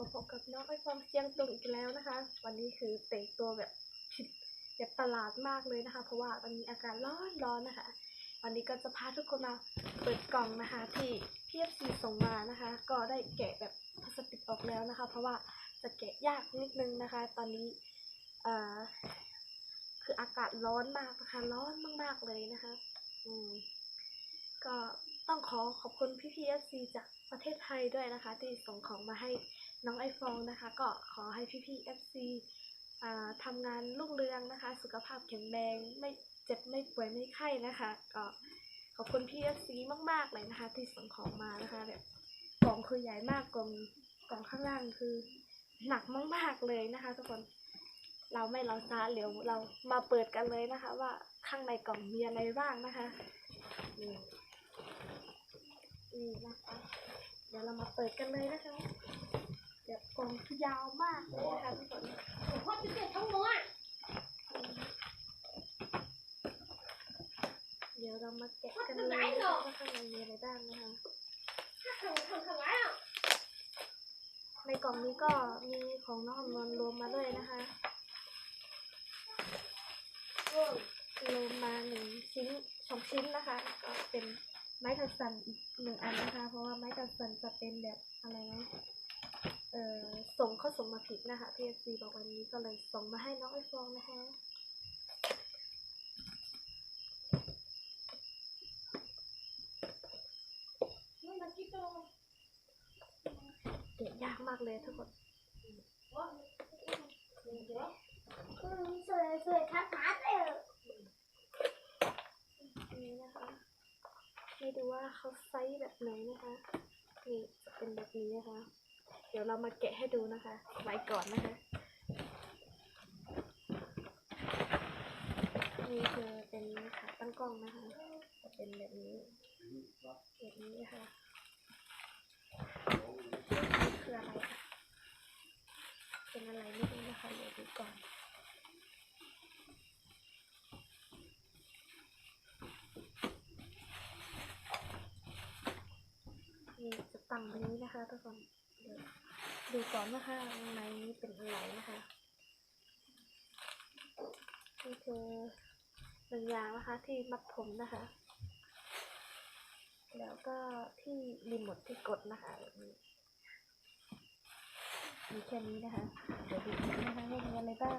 มาพบกับน้องไอฟองเสียงตุงอีกแล้วนะคะ วันนี้คือแต่งตัวแบบผิดแบบประหลาดมากเลยนะคะ เพราะว่าวันนี้อากาศร้อนร้อนนะคะ วันนี้ก็จะพาทุกคนมาเปิดกล่องนะคะที่พีเอฟซีส่งมานะคะ ก็ได้แกะแบบพลาสติกออกแล้วนะคะ เพราะว่าจะแกะยากนิดนึงนะคะ ตอนนี้เอ่อคืออากาศร้อนมากนะคะร้อนมากๆเลยนะคะ อืมก็ต้องขอขอบคุณพี่พีเอฟซีจากประเทศไทยด้วยนะคะ ที่ส่งของมาให้ น้องไอฟองนะคะ ก็ขอให้พี่พีเอฟซีทำงานรุ่งเรืองนะคะ สุขภาพแข็งแรงไม่เจ็บไม่ป่วยไม่ไข้นะคะ ก็ขอบคุณพี่เอฟซีมากๆเลยนะคะ ที่ส่งของมานะคะแบบกล่องคือใหญ่มากกล่องกล่องข้างล่างคือหนักมากๆเลยนะคะ ทุกคนเราไม่รอช้าเดี๋ยวเรามาเปิดกันเลยนะคะ ว่าข้างในกล่องมีอะไรบ้างนะคะนี่นี่นะคะ เดี๋ยวเรามาเปิดกันเลยนะคะ เดี๋ยวกล่องคือยาวมากเลยนะคะทุกคนพ่อจะเก็บทั้งหมดเดี๋ยวเรามาแกะกันเลยนะคะว่าข้างในมีอะไรบ้างนะคะถ้าทำทำทำไมอะในกล่องนี้ก็มีของน้องคำนวณรวมมาด้วยนะคะโอ้ยรวมมาหนึ่งชิ้นสองชิ้นนะคะ ก็เป็นไม้ตัดสันอีกหนึ่งอันนะคะ เพราะว่าไม้ตัดสันจะเป็นแบบอะไรนะ เอ่อส่งเข้าส่งมาผิดนะคะ PFC บอกวันนี้ก็เลยส่งมาให้น้องไอฟองนะคะนี่มันกี่ตัวเกะยากมากเลยทุกคนว่าเดี๋ยวอืมสวยสวยทักทักเลยนี่นะคะ ไม่ดูว่าเขาไซส์แบบไหนนะคะ นี่จะเป็นแบบนี้นะคะ เดี๋ยวเรามาแกะให้ดูนะคะ ไว้ก่อนนะคะนี่คือเป็นขาตั้งกล้องนะคะ จะเป็นแบบนี้ แบบนี้นะคะนี่คืออะไรคะเป็นอะไรไม่รู้นะคะเดี๋ยวดูก่อนนี่จะตั้งแบบนี้นะคะทุกคน ดูก่อนนะคะข้างในนี้เป็นอะไรนะคะนี่คือหนึ่งอย่างนะคะ ที่มัดผมนะคะ แล้วก็ที่รีโมทที่กดนะคะมีแค่นี้นะคะ เดี๋ยวดูนนะคะว่ามีอะไรบ้าง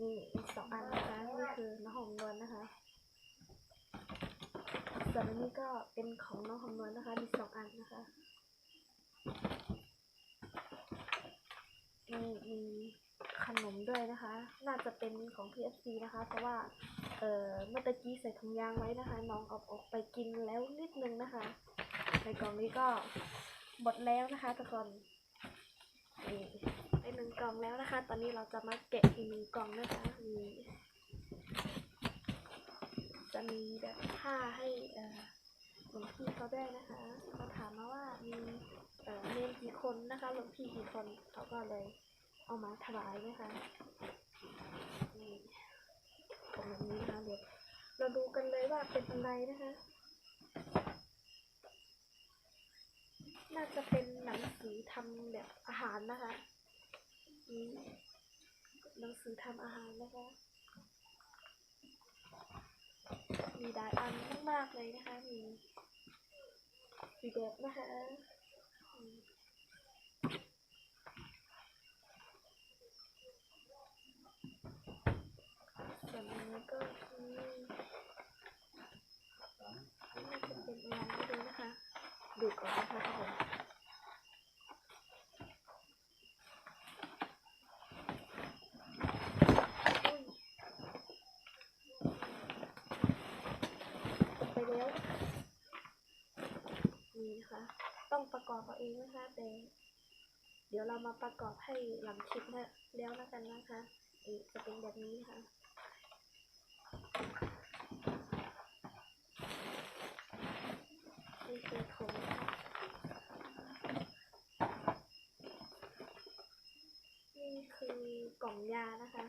นี่อีกสองอันนะคะนี่คือน้ำหอมนวลนะคะ ส่วนอันนี้ก็เป็นของน้องคำนวณนะคะ มีสองอันนะคะ มีมีขนมด้วยนะคะ น่าจะเป็นของ PFC นะคะ เพราะว่า เอ่อ เมื่อตะกี้ใส่ถุงยางไว้นะคะ น้องเอาออกไปกินแล้วนิดนึงนะคะ ในกล่องนี้ก็หมดแล้วนะคะทุกคนนี่ได้หนึ่งกล่องแล้วนะคะ ตอนนี้เราจะมาแกะอีกหนึ่งกล่องนะคะนี่ จะมีแบบผ้าให้หลวงพี่เขาได้นะคะเขาถามมาว่ามีเอ่อเนนกี่คนนะคะหลวงพี่กี่คนเขาก็เลยเอามาถวายนะคะนี่ตรงนี้นะคะเดี๋ยวเราดูกันเลยว่าเป็นอะไรนะคะ น่าจะเป็นหนังสือทำแบบอาหารนะคะหนังสือทำอาหารนะคะ มีหลายอันมากๆเลยนะคะ มีสีแดงนะคะส่วนอันนี้ก็คือน่าจะเป็นอะไรไม่รู้นะคะ ดูก่อนนะคะทุกคนอุ้ย ไปแล้ว นี่นะคะ ต้องประกอบเอาเองนะคะแต่เดี๋ยวเรามาประกอบให้หลังคลิปนะแล้วนะกันนะคะจะเป็นแบบนี้นะคะนี่คือถุงนะคะนี่คือกล่องยานะคะ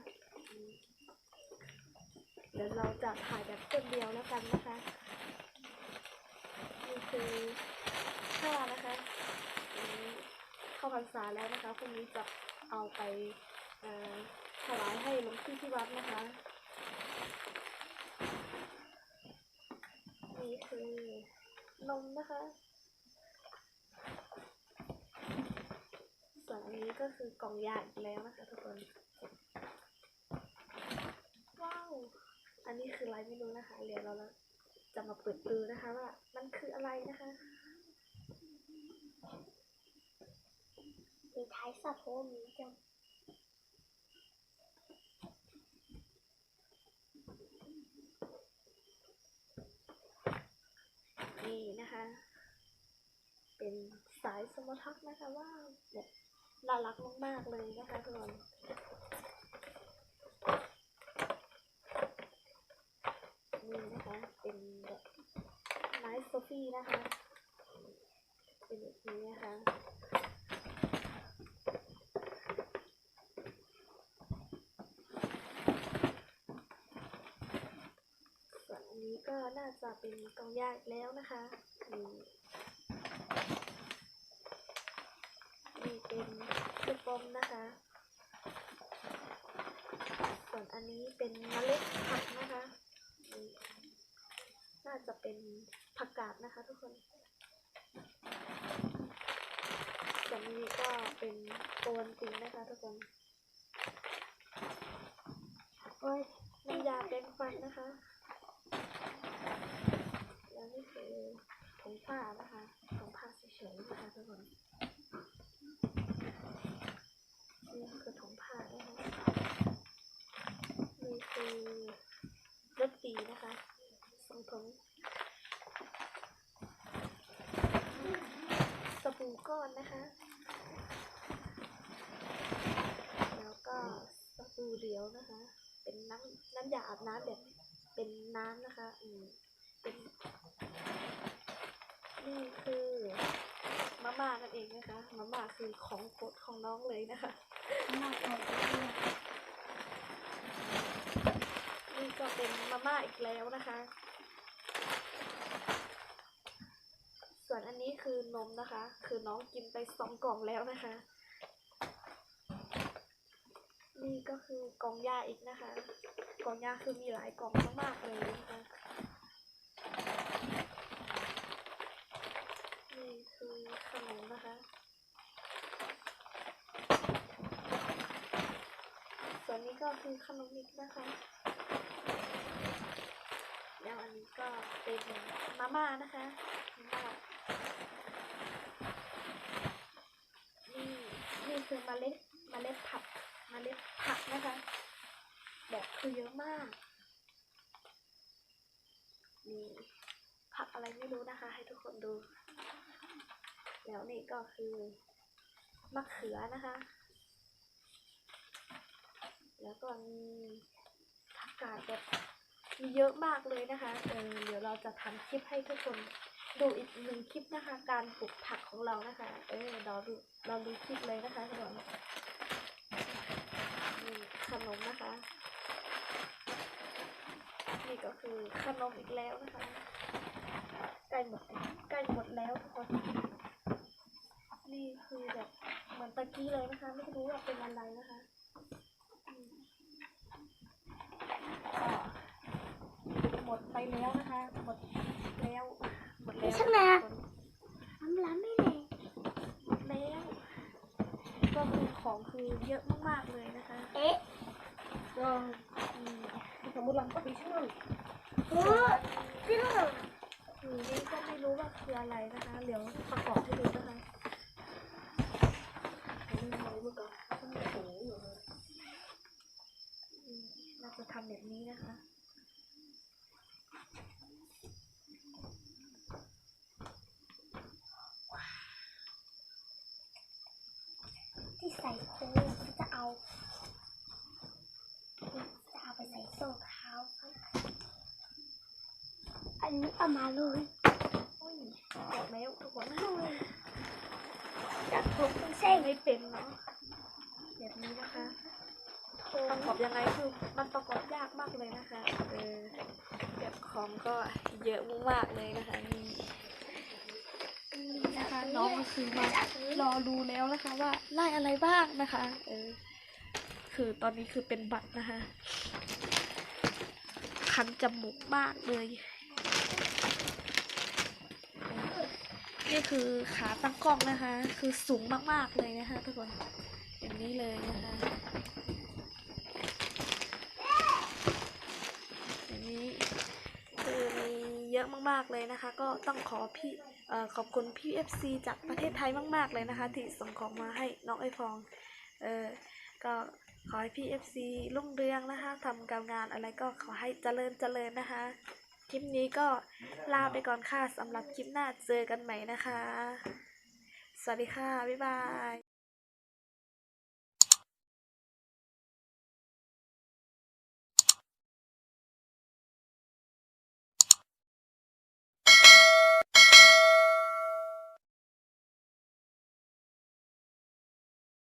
เดี๋ยวเราจะถ่ายแบบคนเดียวแล้วกันนะคะ นี่คือผ้านะคะาพ รรษาแล้วนะคะพรุ่งนี้จะเอาไปเอ่อถวายให้หลวงพี่ที่วัดนะคะนี่คือนมนะคะส่วนอันนี้ก็คือกล่องยาอีกแล้วนะคะทุกคนว้าวอันนี้คืออะไรไม่รู้นะคะเดี๋ยวเราแล้วจะมาเปิดดูนะคะว่ามันคืออะไรนะคะ มีท้ายสับเพราะว่ามีจังนี่นะคะ เป็นสายสมทักนะคะว้าแบบน่ารักมากๆเลยนะคะทุกคนนี่นะคะ เป็นแบบไนท์โซฟี่นะคะ เป็นแบบนี้นะคะ ส่ว นอันนี้ก็น่าจะเป็นกองยากแล้วนะคะนี่นี่เป็นลูกอมนะคะ ส่วนอันนี้เป็นเมล็ดผักนะคะนี่น่าจะเป็นผักกาดนะคะทุกคนส่วนนี้ก็เป็นโกนติงนะคะทุกคนโอ้ยน้ำยาแปรงฟันนะคะ นี่คือถุงผ้านะคะถุงผ้าเฉยๆนะคะทุกคนนี่คือถุงผ้านะคะนี่คือรถตีนะคะสองถุงสบู่ก้อนนะคะ แล้วก็สบู่เหลวนะคะ เป็นน้ำน้ำยาอาบน้ำแบบเป็นน้ำนะคะ อืมเป็น นี่คือมาม่านั่น เองนะคะมาม่าคือของโปรดของน้องเลยนะคะมากเลยนี่ก็เป็นมาม่าอีกแล้วนะคะ ส่วนอันนี้คือนมนะคะ คือน้องกินไปสองกล่องแล้วนะคะ นี่ก็คือกล่องยาอีกนะคะ กล่องยาคือมีหลายกล่องมากๆเลยนะคะ นี่คือ นนะคะ ส่วนนี้ก็คือขนมอีกนะคะ แล้วอันนี้ก็เป็นมาม่านะคะมาม่านี่นี่คือมเมล็ดเมล็ดผักมเมล็ดผักนะคะ แบบคือเยอะมากนี่ผักอะไรไม่รู้นะคะ ให้ทุกคนดู แล้วนี่ก็คือมะเขือนะคะ แล้วก็มีผักกาดแบบมีเยอะมากเลยนะคะ เออเดี๋ยวเราจะทำคลิปให้ทุกคนดูอีกหนึ่งคลิปนะคะ การปลูกผักของเรานะคะ เออเราดูเราดูคลิปเลยนะคะทุกคนนี่ขนมนะคะ นี่ก็คือขนมอีกแล้วนะคะ ใกล้หมดใกล้หมดแล้วทุกคน นี่คือแบบเหมือนตะกี้เลยนะคะ ไม่รู้ว่าเป็นอะไรนะคะอืมก็หมดไปแล้วนะคะ หมดแล้วหมดแล้วช่างนะน้ำล้ำไม่เลยหมดแล้ว ก็คือของคือเยอะมากๆเลยนะคะ เอ๊ะก็อืมสมมติเราก็ไปช่วยโอ้จริงเหรอคือนี่ก็ไม่รู้ว่าคืออะไรนะคะ เดี๋ยวประกอบให้ดูนะคะอืมเราจะ ทำแบบนี้นะคะที่ใส่โค้งจะเอาจะเอาไปใส่โซ่เท้าครับอันนี้เอามาเลยอุ้ยหมดแล้วทุกคนจากทุกเส้นไม่เป็นเนาะแบบนี้นะคะ ประกอบยังไงคือมันประกอบยากมากเลยนะคะเออแบบของก็เยอะมากเลยนะคะนี่อืมนี้นะคะน้องก็คือมารอดูแล้วนะคะว่าไล่อะไรบ้างนะคะเออคือตอนนี้คือเป็นบัตรนะคะคันจมูกมากเลยนี่คือขาตั้งกล้องนะคะ คือสูงมากๆเลยนะคะทุกคนอย่างนี้เลยนะคะ อย่างนี้คือมี เยอะมาก ๆเลยนะคะ ก็ต้องขอพี่ขอบคุณพี่ FC จากประเทศไทยมาก ๆเลยนะคะ ที่ส่งของมาให้น้องไอฟองเออก็ขอให้พี่ FC รุ่งเรืองนะคะทำการงานอะไรก็ขอให้เจริญเจริญนะคะ คลิปนี้ก็ลาไปก่อนค่ะสำหรับคลิปหน้าเจอกันใหม่นะคะ สวัสดีค่ะ บ๊ายบาย